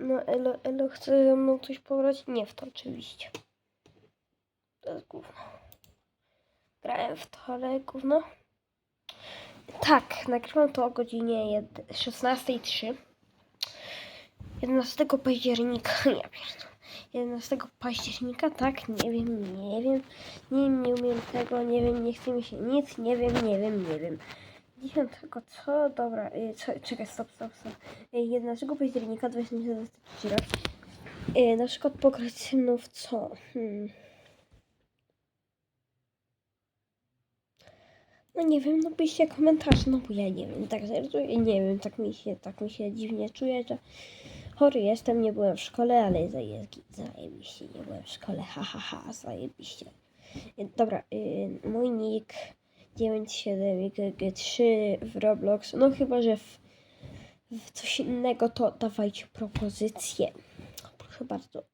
No, Elo, Elo chce ze mną coś pograć? Nie w to oczywiście. To jest gówno. Grałem w to, ale gówno. Tak, nagrywam to o godzinie jed- 16.03. 11 października, ja pierdolę. 11 października, tak? Nie wiem, nie wiem. Nie, nie umiem tego, nie wiem, nie chce mi się nic, nie wiem, nie wiem, nie wiem. 10 co? Dobra, y, co, czekaj, stop, stop, stop. Y, 11 października 2023 rok. Y, na przykład pograć ze mną w co? Hmm. No nie wiem, no piszcie komentarze, no bo ja nie wiem, tak żartuję, nie wiem, tak mi się, tak mi się dziwnie czuję, że chory jestem, nie byłem w szkole, ale zaje- zajebiście, nie byłem w szkole, ha, ha, ha, zajebiście. Dobra, y, mój nick 97GG3 w Roblox, no chyba, że w, w coś innego, to dawajcie propozycje. Proszę bardzo.